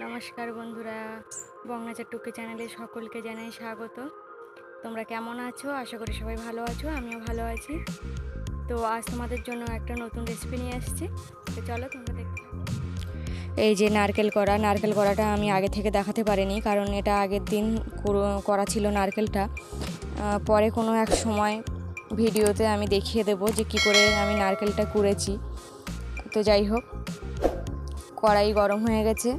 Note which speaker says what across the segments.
Speaker 1: নমস্কার বন্ধুরা বঙ্গাচার টুকি চ্যানেলে সকলকে জানাই স্বাগত। তোমরা কেমন আছো? আশা করি সবাই ভালো আছো, আমিও ভালো আছি। তো আজ তোমাদের জন্য একটা নতুন রেসিপি নিয়ে আসছি। তো চলো তোমরা দেখতে এই যে নারকেল করা নারকেল করাটা আমি আগে থেকে দেখাতে পারিনি, কারণ এটা আগের দিন করো- ছিল নারকেলটা। পরে কোনো এক সময় ভিডিওতে আমি দেখিয়ে দেবো যে কি করে আমি নারকেলটা কুড়েছি। তো যাই হোক, কড়াই গরম হয়ে গেছে।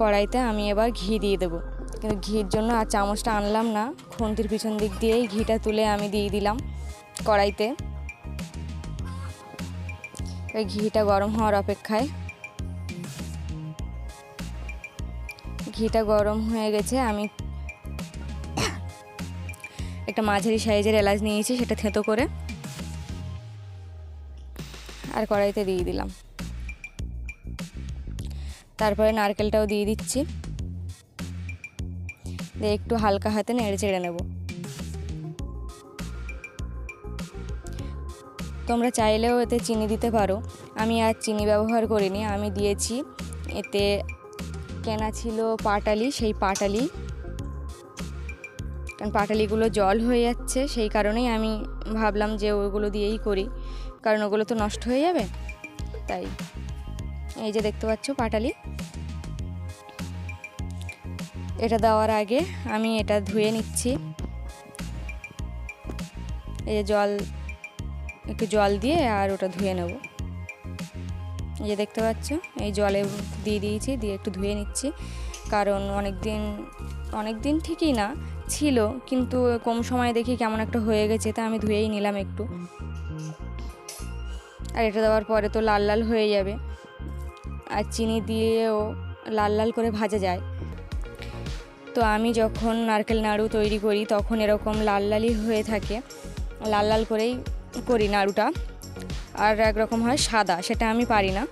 Speaker 1: কড়াইতে আমি এবার ঘি দিয়ে দেবো। কিন্তু ঘির জন্য আর চামচটা আনলাম না, খুন্তির পিছন দিক দিয়েই ঘিটা তুলে আমি দিয়ে দিলাম কড়াইতে। ঘিটা গরম হওয়ার অপেক্ষায় ঘিটা গরম হয়ে গেছে, আমি একটা মাঝারি সাইজের এলাচ নিয়েছি, সেটা থেতো করে আর কড়াইতে দিয়ে দিলাম। তারপরে নারকেলটাও দিয়ে দিচ্ছি। দিয়ে একটু হালকা হাতে নেড়ে চেড়ে নেব। তোমরা চাইলেও এতে চিনি দিতে পারো। আমি আর চিনি ব্যবহার করিনি। আমি দিয়েছি এতে কেনা ছিল পাটালি, সেই পাটালি। কারণ পাটালিগুলো জল হয়ে যাচ্ছে, সেই কারণেই আমি ভাবলাম যে ওগুলো দিয়েই করি। কারণ ওগুলো তো নষ্ট হয়ে যাবে। তাই। এই যে দেখতে পাচ্ছ পাটালি। এটা দেওয়ার আগে আমি এটা ধুয়ে নিচ্ছি। এই যে জল, একটু জল দিয়ে আর ওটা ধুয়ে নেব। এই যে দেখতে পাচ্ছ, এই জলে দিয়ে দিয়েছি, দিয়ে একটু ধুয়ে নিচ্ছি। কারণ অনেক দিন অনেক দিন ঠিকই না, ছিল, কিন্তু কম সময় দেখি কেমন একটা হয়ে গেছে, তা আমি ধুয়েই নিলাম একটু। আর এটা দেওয়ার পরে তো লাল লাল হয়ে যাবে। আর চিনি দিয়েও লাল লাল করে ভাজা যায়। তো আমি যখন নারকেল নাড়ু তৈরি করি, তখন এরকম লাল লালই হয়ে থাকে। লাল লাল করেই করি নাড়ুটা। আর একরকম হয় সাদা, সেটা আমি পারি না।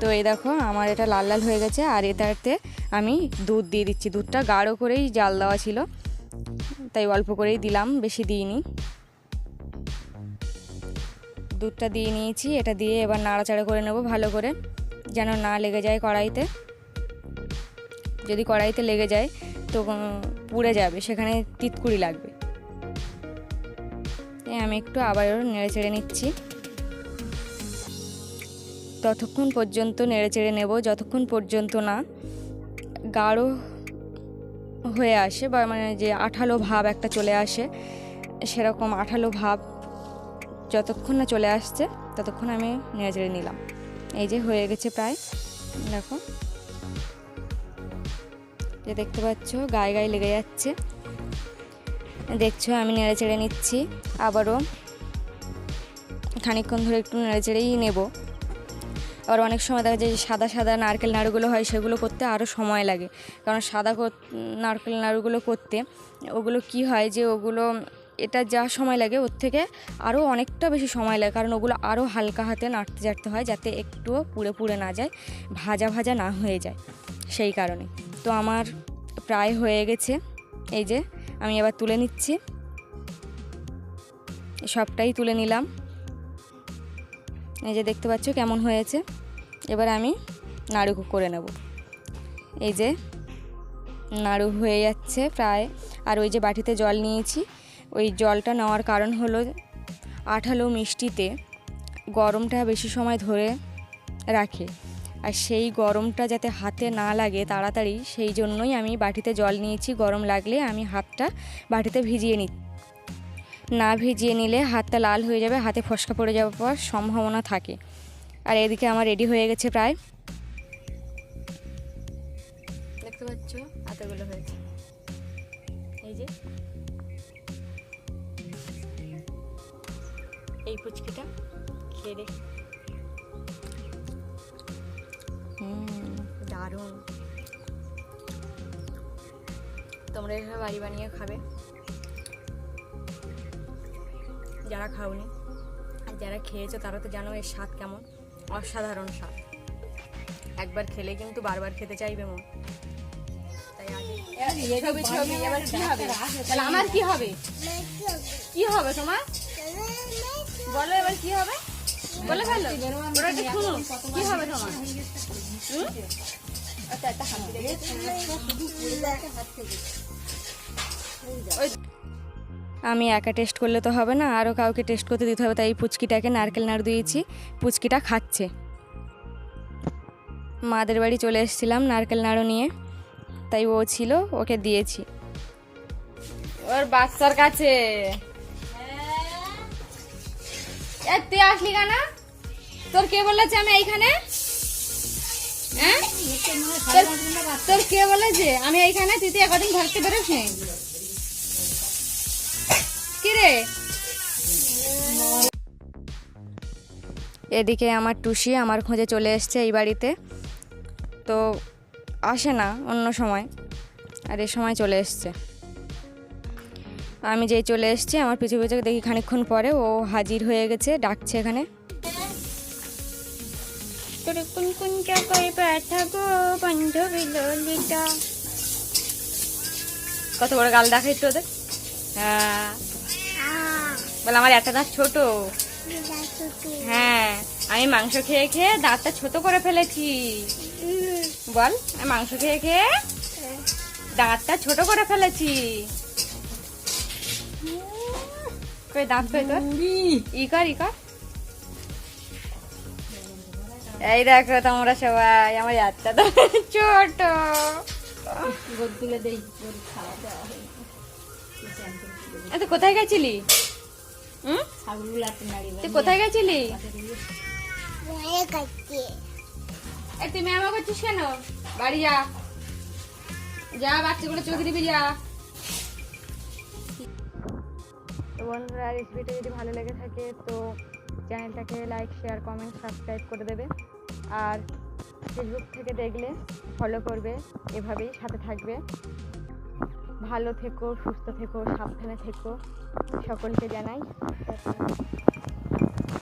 Speaker 1: তো এই দেখো, আমার এটা লাল লাল হয়ে গেছে। আর এটাতে আমি দুধ দিয়ে দিচ্ছি। দুধটা গাঢ় করেই জাল দেওয়া ছিল। তাই অল্প করেই দিলাম, বেশি দিইনি। দুধটা দিয়ে নিয়েছি। এটা দিয়ে এবার নাড়াচাড়া করে নেব ভালো করে। যেন না লেগে যায় কড়াইতে। যদি কড়াইতে লেগে যায়, তো পুড়ে যাবে, সেখানে তিতকুড়ি লাগবে। আমি একটু আবারও নেড়ে চেড়ে নিচ্ছি। ততক্ষণ পর্যন্ত নেড়ে চেড়ে নেব, যতক্ষণ পর্যন্ত না গাঢ় হয়ে আসে বা মানে যে আঠালো ভাব একটা চলে আসে, সেরকম আঠালো ভাব যতক্ষণ না চলে আসছে, ততক্ষণ আমি নেড়ে চেড়ে নিলাম। এই যে হয়ে গেছে প্রায়। দেখো। যে দেখতে পাচ্ছ, গায়ে গায়ে লেগে যাচ্ছে। দেখছ, আমি নেড়ে চেড়ে নিচ্ছি। আবারও খানিকক্ষণ ধরে একটু নেড়ে চেড়েই নেব। আবার অনেক সময় দেখা যায় যে সাদা সাদা নারকেল নাড়ুগুলো হয়, সেগুলো করতে আরও সময় লাগে। কারণ সাদা নারকেল নাড়ুগুলো করতে ওগুলো কি হয় যে ওগুলো এটা যা সময় লাগে ওর থেকে আরও অনেকটা বেশি সময় লাগে, কারণ ওগুলো আরও হালকা হাতে নাড়তে চাড়তে হয় যাতে একটুও পুড়ে পুড়ে না যায়, ভাজা ভাজা না হয়ে যায় সেই কারণে। তো আমার প্রায় হয়ে গেছে, এই যে আমি এবার তুলে নিচ্ছি। সবটাই তুলে নিলাম। এই যে দেখতে পাচ্ছ কেমন হয়েছে, এবার আমি নাড়ু করে নেব। এই যে নাড়ু হয়ে যাচ্ছে প্রায়, আর ওই যে বাটিতে জল নিয়েছি ওই জলটা নেওয়ার কারণ হলো আঠালো মিষ্টিতে গরমটা বেশি সময় ধরে রাখে। আর সেই গরমটা যাতে হাতে না লাগে তাড়াতাড়ি, সেই জন্যই আমি বাটিতে জল নিয়েছি। গরম লাগলে আমি হাতটা বাটিতে ভিজিয়ে নিই না ভিজিয়ে নিলে হাতটা লাল হয়ে যাবে, হাতে ফসকা পড়ে যাওয়ার সম্ভাবনা থাকে। আর এদিকে আমার রেডি হয়ে গেছে প্রায়। দেখতে পাচ্ছ? হাতেগুলো হয়েছে। এই যে। এই ফুচকিটা খেয়ে দেখ দারুণ। তোমরা এভাবে বাড়ি বানিয়ে খাবে। যারা খাওনি আর যারা খেয়েছো তারা তো জানো এর স্বাদ কেমন। অসাধারণ স্বাদ। একবার খেলে কিন্তু বারবার খেতে চাইবে মন। আমার কি হবে। কি হবে তোমার? বলো এবার কি হবে? বলে ওরা একটু শুনো কি হবে তোমার? হুম? আমি একা টেস্ট করলে তো হবে না আরও কাউকে টেস্ট করতে দিতে হবে তাই পুচকিটাকে নারকেল নাড়ু দিয়েছি পুচকিটা খাচ্ছে। মাদের বাড়ি চলে এসেছিলাম নারকেল নাড়ু নিয়ে তাই ও ছিল ওকে দিয়েছি। ওর বাচ্চার কাছে। তুই আসলি কেন? তোর কে বলেছে আমি এইখানে? হ্যাঁ? তোর- কে বলেছে আমি এইখানে? তুই তো একদিন ঘর থেকে বেরোস নি। কি রে এদিকে আমার টুসি আমার খোঁজে চলে এসছে এই বাড়িতে। তো আসে না অন্য সময়। আর এ সময় চলে এসছে। আমি যেই চলে এসেছি, আমার পিছু পিছু দেখি খানিক্ষণ পরে ও হাজির হয়ে গেছে, ডাকছে এখানে। কত বড় গাল দেখাই তো ওদের। হ্যাঁ। বলে আমার একটা দাঁত ছোট। হ্যাঁ আমি মাংস খেয়ে খেয়ে দাঁতটা ছোট করে ফেলেছি। বল মাংস খেয়ে খেয়ে দাঁতটা ছোট করে ফেলেছি। কই দাঁত কই তোর ই কর ই কর এই দেখো তোমরা সবাই আমার দাঁতটা তো ছোট এ তুই কোথায় গেছিলি হুম তুই কোথায় গেছিলি এ তুই ম্যামা করছিস কেন বাড়ি যা যা বাচ্চাগুলো চোখ দিবি যা তো বন্ধুরা রেসিপিটা যদি ভালো লেগে থাকে, তো চ্যানেলটাকে লাইক শেয়ার কমেন্ট সাবস্ক্রাইব করে দেবে। আর ফেসবুক থেকে দেখলে ফলো করবে, এভাবেই সাথে থাকবে। ভালো থেকো, সুস্থ থেকো, সাবধানে থেকো। সকলকে জানাই